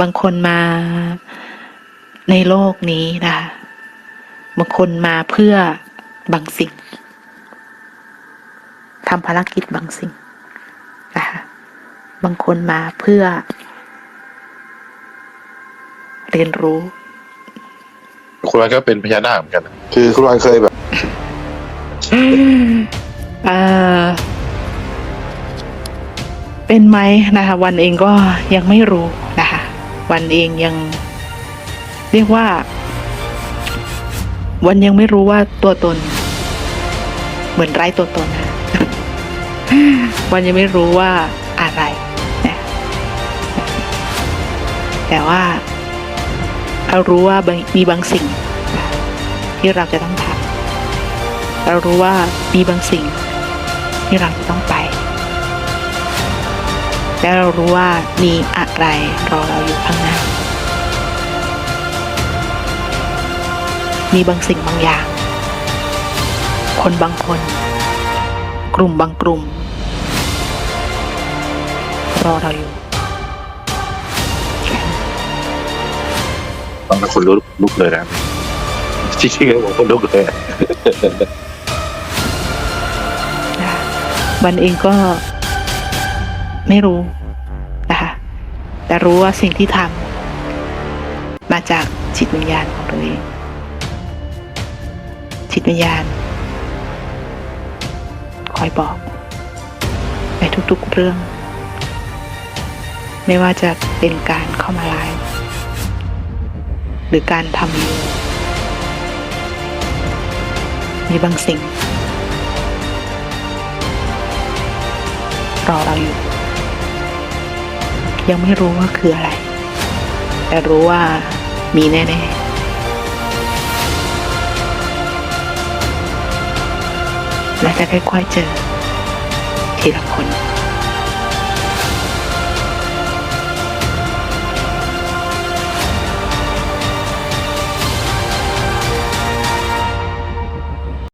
บางคนมาในโลกนี้นะคะบางคนมาเพื่อบางสิ่งทำภารกิจบางสิ่งนะคะบางคนมาเพื่อ เรียนรู้ คุณวันก็เป็นพญานาคเหมือนกันนะคือคุณวันเคยแบบ เออเป็นไหมนะคะ วันเองก็ยังไม่รู้นะคะ วันเองยัง เรียกว่า วันยังไม่รู้ว่าตัวตน เหมือนไร้ตัวตนนะวันยังไม่รู้ว่าอะไรนะแต่ว่าเรารู้ว่ามีบางสิ่ง ที่เราจะต้องทำเรารู้ว่ามีบางสิ่ง ที่เราจะต้องไป และเรารู้ว่ามีอะไรรอเราอยู่ข้างหน้า มีบางสิ่งบางอย่าง คนบางคน กลุ่มบางกลุ่ม รอเราอยู่แค่นั้นตอนนั้นคนลุกลุกเลยนะจริงๆผมคนลุกเลยอะนะคะวันเองก็ ไม่รู้นะคะแต่รู้ว่าสิ่งที่ทำมาจากจิตวิญญาณของตัวเองจิตวิญญาณ คอยบอก ในทุกๆเรื่อง ไม่ว่าจะเป็นการเข้ามาไลฟ์หรือการทำมีบางสิ่ง รอเราอยู่ ยังไม่รู้ว่าคืออะไร แต่รู้ว่ามีแน่ๆและจะค่อยๆเจอทีละคน